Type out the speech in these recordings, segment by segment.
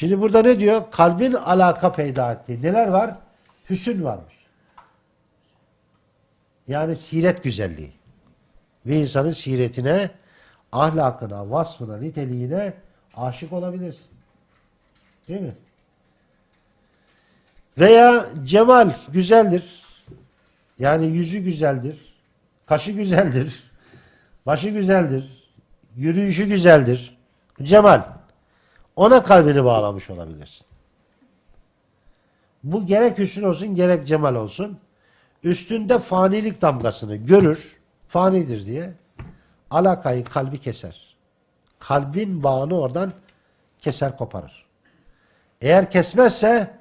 Şimdi burada ne diyor? Kalbin alaka peyda ettiği. Neler var? Hüsün varmış. Yani siret güzelliği. Bir insanın siretine, ahlakına, vasfına, niteliğine aşık olabilirsin. Değil mi? Veya cemal güzeldir. Yani yüzü güzeldir. Kaşı güzeldir. Başı güzeldir. Yürüyüşü güzeldir. Cemal. Ona kalbini bağlamış olabilirsin. Bu gerek hüsn olsun gerek cemal olsun. Üstünde fanilik damgasını görür. Fanidir diye. Alakayı kalbi keser. Kalbin bağını oradan keser koparır. Eğer kesmezse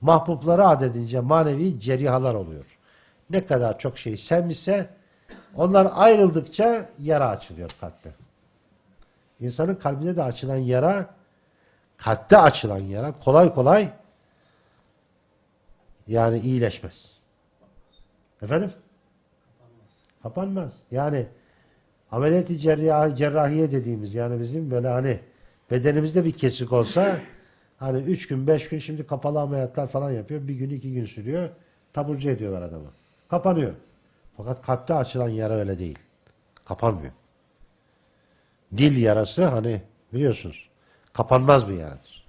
mahbubları adedince manevi cerihalar oluyor. Ne kadar çok şey sevmişse onlar ayrıldıkça yara açılıyor kalpte. İnsanın kalbine de açılan yara kalpte açılan yara kolay kolay yani iyileşmez. Efendim? Kapanmaz. Yani ameliyat-ı cerrahi, cerrahiye dediğimiz yani bizim böyle hani bedenimizde bir kesik olsa hani üç gün beş gün şimdi kapalı ameliyatlar falan yapıyor. Bir gün iki gün sürüyor. Taburcu ediyorlar adamı. Kapanıyor. Fakat kalpte açılan yara öyle değil. Kapanmıyor. Dil yarası hani biliyorsunuz kapanmaz bir yaradır.